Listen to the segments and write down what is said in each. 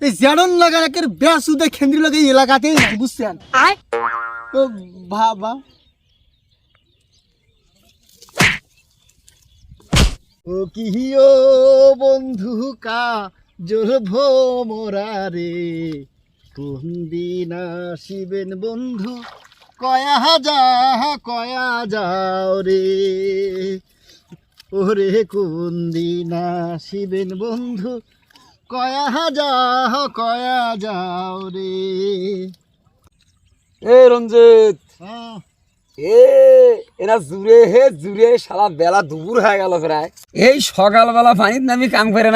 এই জেডন লাগার একের ব্যাস খেন্দ্রি লাগে এই এলাকাতেই নাই বুঝছেন তো ভাবা ও কিহিও বন্ধু কা কোন দিন আসিবেন বন্ধু কয়া যা কয়া যাও রে। ওরে কোন দিন আসিবেন বন্ধু কয়া কয়া যাও রে। এ রঞ্জিত। হ্যাঁ। এ এরা জুড়ে হে জুড়ে সারা বেলা দুপুর হয়ে গেল প্রায়। এই সকালবেলা পানির নামি কাম করে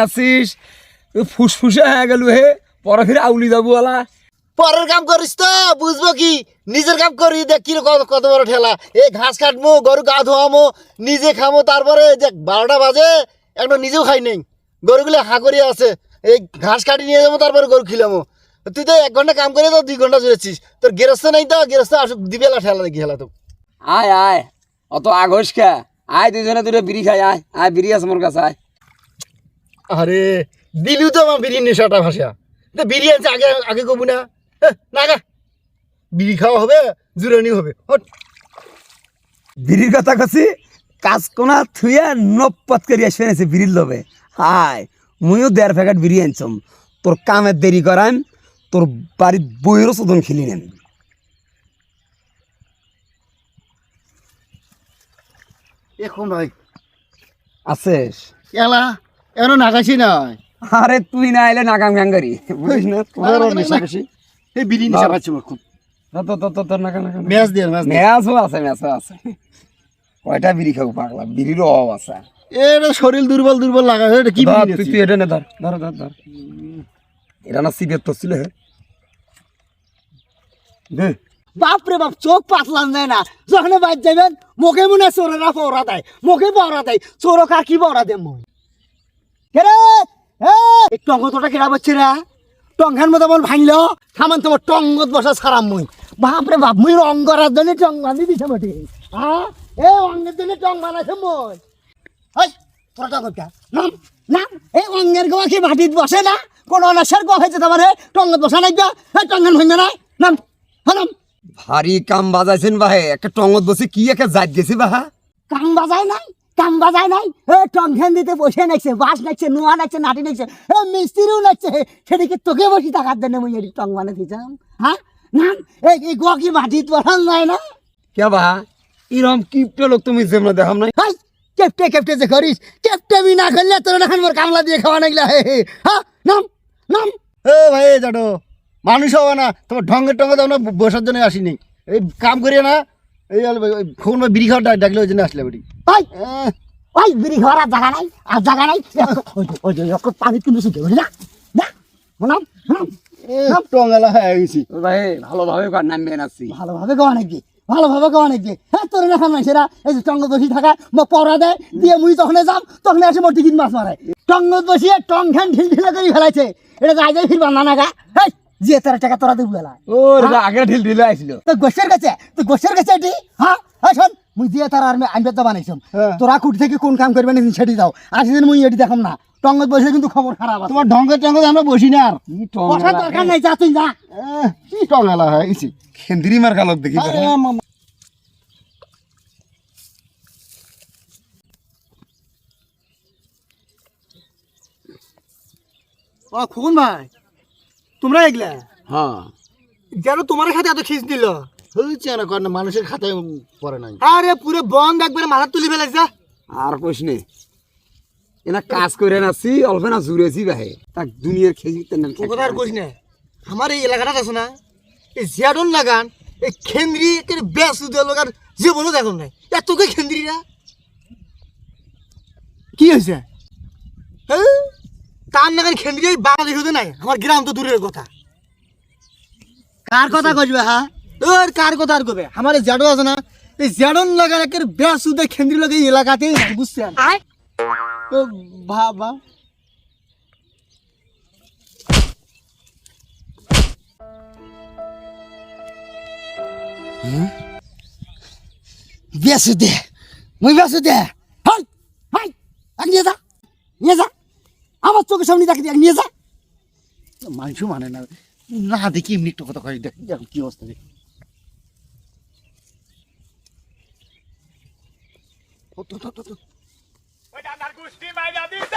ফুসফুসে হয়ে গেল হে পরে ফিরে আউলি যাব ওলা পরের কাম করিস তো বুঝব কি? নিজের কাম করি দেখ কি কত কত বড় ঠেলা। এই ঘাস কাটবো গরু গা ধোয়ামো নিজে খামো তারপরে দেখ বারোটা বাজে একটা নিজেও খাই নেই। গরুগুলো হা করিয়ে আছে। এই ঘাস কাটি নিয়ে যাব তারপরে গরু খিলামো। তুই তো এক ঘণ্টা কাম করে তো দুই ঘণ্টা জুড়েছিস তোর গেরস্ত নাই তো গেরস্ত আসুক দিবেলা ঠেলা দেখি খেলা তো। আয় আয় অত আগস খা আয় দুজনে দুটো বিড়ি খাই আয় আয় বিড়ি আছে মোর কাছে আয়। আরে দিলু তো আমার বিড়ির নেশাটা ভাষা তো বিড়ি আছে আগে আগে কবু না। না গা। বিড়ি খাওয়া হবে জুরানি হবে বিড়ির কথা কছি কাজ কোনা থুইয়া নপত করি আসবে নাছে বিড়ির লবে হায় মুইও দেড় প্যাকেট বিড়ি আনছম। তোর কামের দেরি করাম তোর বাড়ির বইয়েরও চোদন খেলি নেন এখন ভাই। এলা এখনও নাগাছি নাই। আরে তুই না এলে নাকাম গাঙ্গারি বুঝিস না তোর নেশা বেশি এই বিড়ি নেশা পাচ্ছি খুব। তো তো তো তো তোর ম্যাচ দিয়ে ম্যাচ দিয়ে মেয়াজও আছে মেয়াজও আছে। কয়টা বিড়ি খাব পাগলা? বিড়িরও অভাব আছে। এটা শরীর দুর্বল দুর্বল লাগা এটা কি তুই এটা নে ধর ধর ধর ধর। এটা না তো ছিল দে। বাপরে বাপ চোখ পাতলাম যায় না। যখন বাইর যাবেন মুখে মনে চোরেরা দেয় মুখে দেয়। কি দেয় মই কেরে এই টঙ্গতটা কেরা বচ্ছে রে? টঙ্গার মতো বল ভাঙলো। থামান তোমার টঙ্গত বসা ছাড়াম মুই। বাপরে বাপ মুই রং করার জন্য টং বান্ধি দিছে বটে। হ্যাঁ এই অঙ্গের জন্য টং বানাইছে মই। তোরা টং নাম নাম এই অঙ্গের গোয়া কি মাটিত বসে না? কোন অনাসার গোয়া হয়েছে তোমার টঙ্গত বসা নাই এই টঙ্গান ভাঙবে না নাম হ্যাঁ ভারী কাম বাজাইছেন বাহে একটা টঙত বসে কি একটা জাত গেছে বাহা? কাম বাজায় নাই কাম বাজায় নাই। এ টংখান দিতে বসে নাকছে বাস নাকছে নোয়া নাকছে নাটি নাকছে এ মিস্ত্রিও নাকছে সেদিকে তোকে বসি টাকার দেন মুই এটি টং বানা দিতাম হ্যাঁ না এই এই গোয়া কি মাটিত পড়ান যায় না? কে বাহা? এরম কিপটা লোক তুমি যেমন দেখাম নাই? কেপটে কেপটে যে করিস কেপটে বি না করলে তোর এখন মোর কামলা দিয়ে খাওয়া নাগলা হে হে হ্যাঁ নাম নাম। এ ভাই জানো মানুষ হবে না তোমার ঢঙ্গের টঙ্গে তো আমরা বসার জন্য আসিনি। এই কাম করিয়ে না এই ফোন বা বিড়ি খাওয়া ডাকলে ওই জন্য আসলে বাড়ি। ভাই ওই বিড়ি খাওয়ার আর জায়গা নাই আর জায়গা নাই। ওই যে ওই যে একটু পানি কিন্তু শুকে বুঝলি না। না নাম নাম। টঙ্গালা হয়ে গেছি। ভাই ভালোভাবে কর নামবে নাচ্ছি ভালোভাবে গাওয়া নাকি? ভালোভাবে গাওয়া নাকি? হ্যাঁ তোর না মানুষেরা এই যে টঙ্গ বসি থাকা মো পড়া দেয় দিয়ে মুই তখন যাম তখন এসে মোর টিকিট মাছ মারে। টঙ্গ বসিয়ে টং খান ঢিল ঢিলা করে ফেলাইছে। এটা যাই যাই ফিরবা না নাগা। হেই যে তার টাকা তোরা দেবো ও আগে ঢিল ঢিলে আইছিল। তো গোসের কাছে তো গোসের কাছে এটি? হ্যাঁ? শোন মুই দিয়ে তার আর আনবে তো বানাইছম। তোরা কুটি থেকে কোন কাম করবে না সেটি দাও। আর সেদিন মুই এটি দেখাম না। টঙ্গত বসে কিন্তু খবর খারাপ তোমার ঢঙ্গের টঙ্গত আমরা বসি না আর। কি বসার দরকার নাই যা তুই যা। কি টঙ্গালা হয়ে গেছি খেন্দিরি মার কালত দেখি। ও খুন ভাই তোমরা এগলা? হ্যাঁ। যেন তোমার সাথে এত খিস দিল। হয়েছে না কারণ মানুষের খাতায় পড়ে নাই। আরে পুরো বন্ধ একবারে মাথা তুলি ফেলাইছে আর কইস নে এনা কাজ করে নাছি অল্প না জুড়েছি বাহে। তাক দুনিয়ার খেজি তেন কথা আর কইস না আমার এই এলাকাটা আছে না এই জিয়াডন লাগান এই খেন্দ্রি একের বেশ উদয় লাগান জীবনও দেখুন নাই। এতকে খেন্দ্রি না কি হয়েছে হ্যাঁ? তার নাগান খেন্দ্রি এই বাংলাদেশ হতে নাই? আমার গ্রাম তো দূরের কথা। কার কথা কইবে হ্যাঁ ওর কার কথা আর কবে? আমার এই জ্যাডো আছে না এই জ্যাডন লাগান একের উদয় খেন্দ্রি লাগে এই এলাকাতেই নাই বুঝছেন ও বাবা। বেসু দে মুই বেসু হাই হাই আগ নিয়ে যা নিয়ে যা। আমার চোখের সামনে দেখে এক নিয়ে যা। মানুষ মানে না না দেখি এমনি একটু কথা কয় দেখ দেখ কি অবস্থা দেখ। ও, তো, তো, তো। ওই দাদার গোষ্ঠী মাইরা দিস